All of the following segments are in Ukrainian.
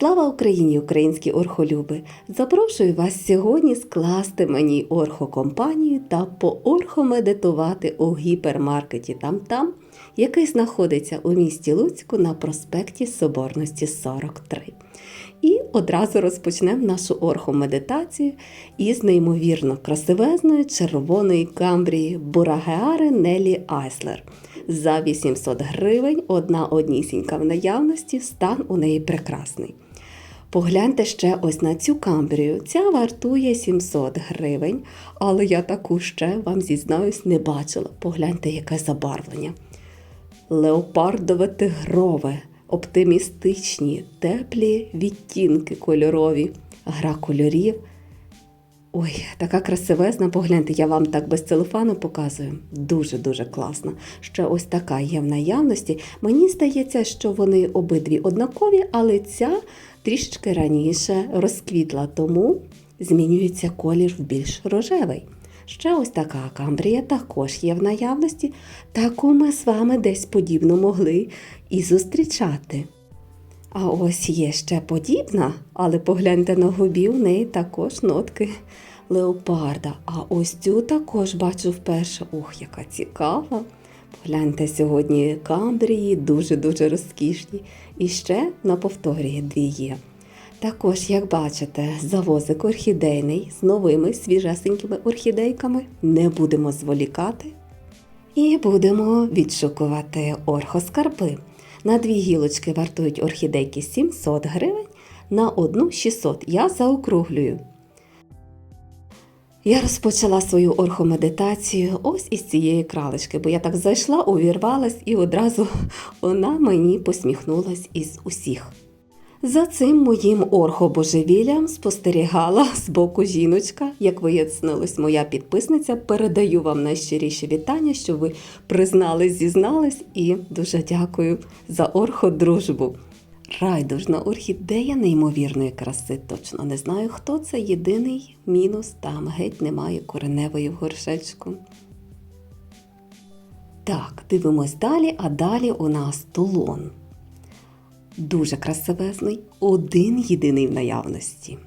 Слава Україні, українські орхолюби! Запрошую вас сьогодні скласти мені орхокомпанію та поорхомедитувати у гіпермаркеті там-там, який знаходиться у місті Луцьку на проспекті Соборності 43. І одразу розпочнемо нашу орхомедитацію із неймовірно красивезної червоної камбрії Бурагеари Нелі Айслер. За 800 гривень одна однісінька в наявності, стан у неї прекрасний. Погляньте ще ось на цю камбрію. Ця вартує 700 гривень, але я таку ще вам зізнаюсь не бачила. Погляньте, яке забарвлення. Леопардове тигрове, оптимістичні, теплі відтінки кольорові, гра кольорів. Ой, така красивезна, погляньте, я вам так без целофану показую. Дуже-дуже класно. Ще ось така є в наявності. Мені здається, що вони обидві однакові, але ця трішечки раніше розквітла, тому змінюється колір в більш рожевий. Ще ось така камбрія також є в наявності. Таку ми з вами десь подібно могли і зустрічати. А ось є ще подібна, але погляньте на губі, в неї також нотки леопарда. А ось цю також бачу вперше. Ух, яка цікава! Погляньте сьогодні камбрії, дуже-дуже розкішні. І ще на повторі дві є. Також, як бачите, завозик орхідейний з новими свіжесенькими орхідейками. Не будемо зволікати. І будемо відшукувати орхоскарби. На дві гілочки вартують орхідейки 700 гривень, на одну 600. Я заокруглюю. Я розпочала свою орхомедитацію ось із цієї кралечки, бо я так зайшла, увірвалась і одразу вона мені посміхнулась із усіх. За цим моїм орхобожевіллям спостерігала з боку жіночка. Як вияснилось, моя підписниця, передаю вам найщиріші вітання, що ви признались, зізнались, і дуже дякую за орходружбу. Райдужна орхідея неймовірної краси. Точно не знаю, хто це. Єдиний мінус там геть немає кореневої в горшечку. Так, дивимось далі, а далі у нас тулон. Дуже красивезний, один єдиний в наявності.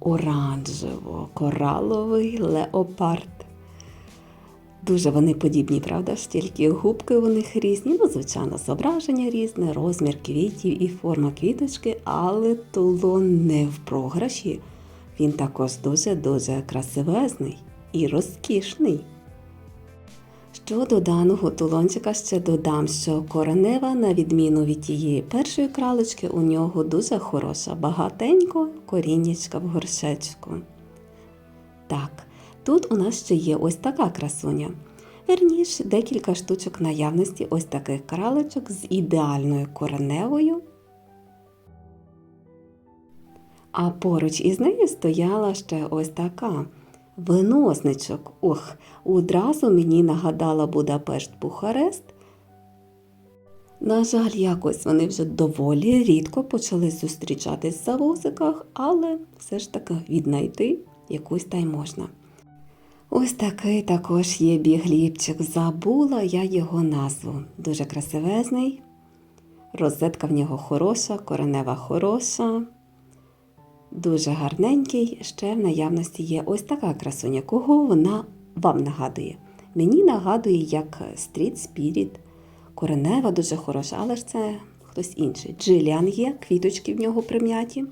Оранжево-кораловий леопард. Дуже вони подібні, правда ж? Тільки губки у них різні, ну, звичайно, зображення різне, розмір квітів і форма квіточки, але тулон не в програші. Він також дуже-дуже красивезний і розкішний. Щодо даного тулончика ще додам, що коренева, на відміну від тієї першої кралечки, у нього дуже хороша, багатенько коріннячка в горшечку. Так, тут у нас ще є ось така красуня. Верніш, декілька штучок наявності ось таких кралечок з ідеальною кореневою. А поруч із нею стояла ще ось така. Виносничок. Ох, одразу мені нагадала Будапешт Бухарест. На жаль, якось вони вже доволі рідко почали зустрічатись в завозиках, але все ж таки віднайти якусь та й можна. Ось такий також є бігліпчик. Забула я його назву. Дуже красивезний. Розетка в нього хороша, коренева хороша. Дуже гарненький, ще в наявності є ось така красуня. Кого вона вам нагадує? Мені нагадує як Street Spirit, коренева дуже хороша, але ж це хтось інший. Джиліан є, квіточки в нього прим'яті.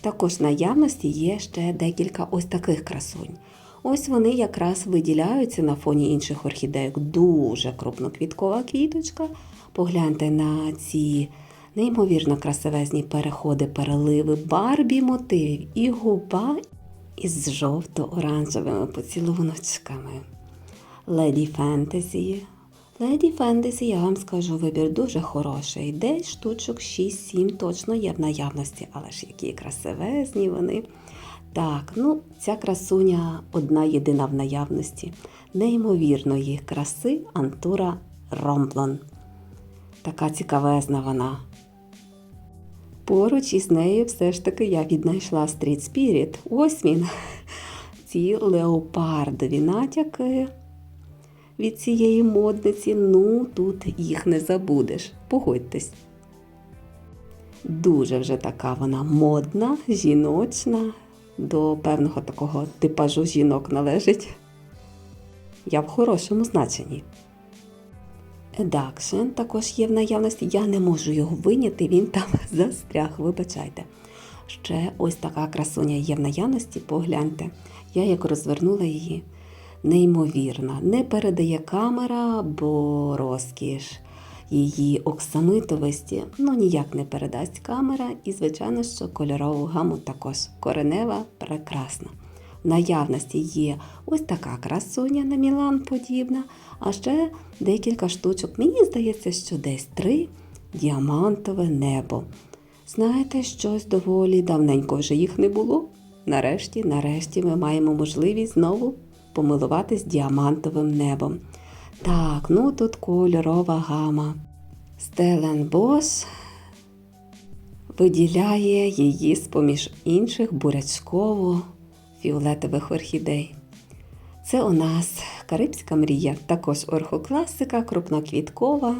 Також в наявності є ще декілька ось таких красунь. Ось вони якраз виділяються на фоні інших орхідеїк. Дуже крупноквіткова квіточка. Погляньте на ці неймовірно красивезні переходи, переливи, барбі мотивів і губа із жовто-оранжевими поцілуночками. Леді Фентезі. Леді Фентезі, я вам скажу, вибір дуже хороший. Десь штучок 6-7 точно є в наявності, але ж які красивезні вони. Так, ну, ця красуня одна єдина в наявності. Неймовірної краси Антура Ромблон. Така цікавезна вона. Поруч із нею все ж таки я віднайшла Street Spirit. Ось він. Ці леопардові натяки від цієї модниці. Ну, тут їх не забудеш. Погодьтесь. Дуже вже така вона модна, жіночна, до певного такого типажу жінок належить. Я в хорошому значенні. Едакшн також є в наявності. Я не можу його виняти, він там застряг, вибачайте. Ще ось така красуня є в наявності, погляньте. Я як розвернула її. Неймовірна. Не передає камера, бо розкіш її оксамитовості ну ніяк не передасть камера, і, звичайно, що кольорову гаму також коренева прекрасна. Наявності є ось така красуня на Мілан подібна, а ще декілька штучок. Мені здається, що десь три діамантове небо. Знаєте, щось доволі давненько вже їх не було. Нарешті, нарешті ми маємо можливість знову помилуватись діамантовим небом. Так, ну тут кольорова гама. Стеленбос виділяє її з-поміж інших бурячково-фіолетових орхідей. Це у нас Карибська мрія, також орхокласика, крупноквіткова.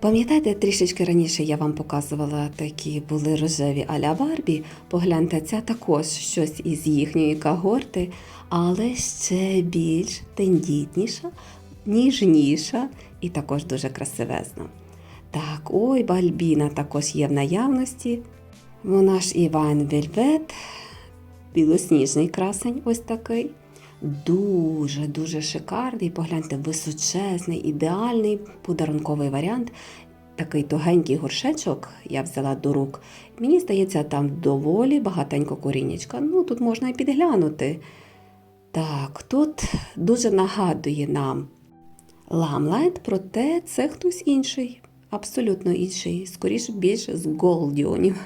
Пам'ятаєте, трішечки раніше я вам показувала такі були рожеві аля Барбі. Погляньте, це також щось із їхньої когорти, але ще більш тендітніша, ніжніша і також дуже красивезна. Так, ой, бальбіна також є в наявності. Вона ж Іван Вельвет, білосніжний красень, ось такий. Дуже-дуже шикарний. Погляньте, височезний, ідеальний подарунковий варіант. Такий тугенький горшечок я взяла до рук. Мені здається, там доволі багатенько корінечка. Ну, тут можна і підглянути. Так, тут дуже нагадує нам ламлайт, проте це хтось інший, абсолютно інший, скоріше більше з голдіонів.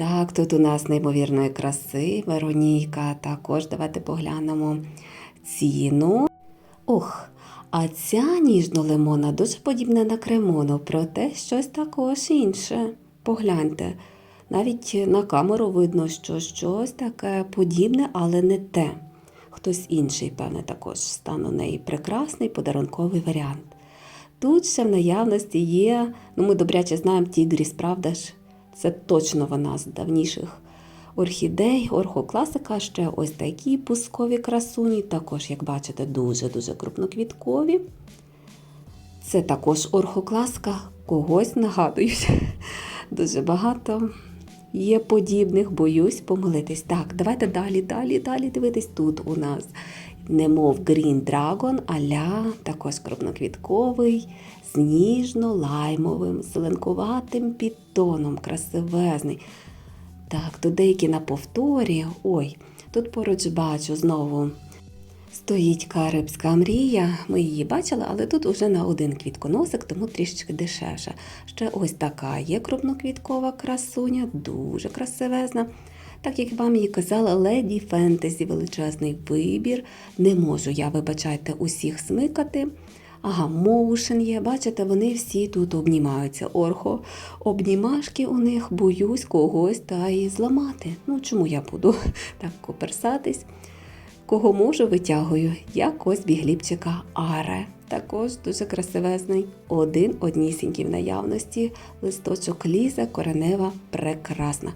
Так, тут у нас неймовірної краси Вероніка. Також давайте поглянемо ціну. Ох, а ця ніжно-лимона дуже подібна на кремону, проте щось також інше. Погляньте. Навіть на камеру видно, що щось таке подібне, але не те. Хтось інший, певне, також стан у неї прекрасний подарунковий варіант. Тут ще в наявності є, ну ми добряче знаємо Тігріс, правда ж? Це точно вона з давніших орхідей, орхокласика, ще ось такі пускові красуні, також, як бачите, дуже-дуже крупноквіткові. Це також орхокласка, когось нагадують. Дуже багато є подібних, боюсь помилитись. Так, давайте далі, далі, далі дивитись. Тут у нас немов Green Dragon, аля також крупноквітковий, з ніжно-лаймовим, зеленкуватим підтоном, красивезний. Так, тут деякі на повторі. Ой, тут поруч бачу знову. Стоїть Карибська мрія, ми її бачили, але тут уже на один квітконосик, тому трішечки дешевше. Ще ось така є крупноквіткова красуня, дуже красивезна. Так як вам і казала, леді фентезі величезний вибір. Не можу я, вибачайте, усіх смикати. Ага, моушен є, бачите, вони всі тут обнімаються. Орхо, обнімашки у них, боюсь когось та і зламати. Ну, чому я буду так коперсатись? Кого можу, витягую, як ось бігліпчика Аре. Також дуже красивезний. Один однісінький в наявності. Листочок лізе, коренева, прекрасна.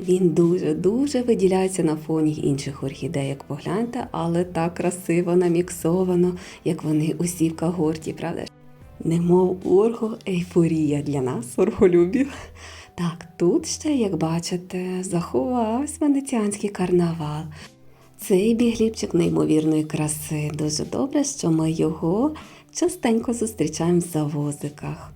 Він дуже-дуже виділяється на фоні інших орхідей, погляньте, але так красиво наміксовано, як вони усі в когорті, правда? Немов орго ейфорія для нас, орголюбів. Так, тут ще, як бачите, заховався венеціанський карнавал. Цей бігліпчик неймовірної краси. Дуже добре, що ми його частенько зустрічаємо в завозиках.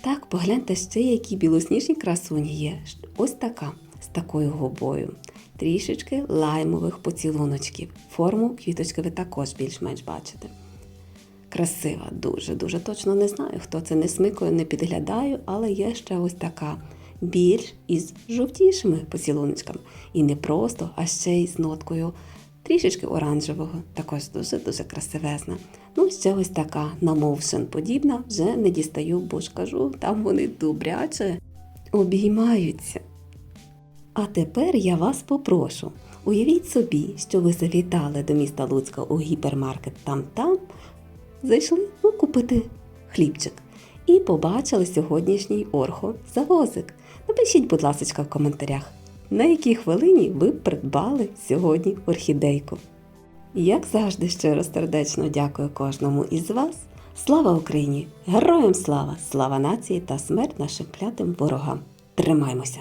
Так, погляньте ще, які білосніжні красуні є. Ось така, з такою губою. Трішечки лаймових поцілуночків. Форму квіточки ви також більш-менш бачите. Красива, дуже-дуже точно не знаю, хто це не смикою, не підглядаю, але є ще ось така більш із жовтішими поцілуночками. І не просто, а ще й з ноткою трішечки оранжевого, також дуже-дуже красивезна. Ну, ще ось така на моушен подібна, вже не дістаю, бо ж кажу, там вони добряче обіймаються. А тепер я вас попрошу. Уявіть собі, що ви завітали до міста Луцька у гіпермаркет там-там, зайшли ну, купити хлібчик і побачили сьогоднішній орхо завозик. Напишіть, будь ласка, в коментарях, на якій хвилині ви придбали сьогодні орхідейку. Як завжди, щиро сердечно дякую кожному із вас. Слава Україні! Героям слава! Слава нації та смерть нашим клятим ворогам! Тримаймося!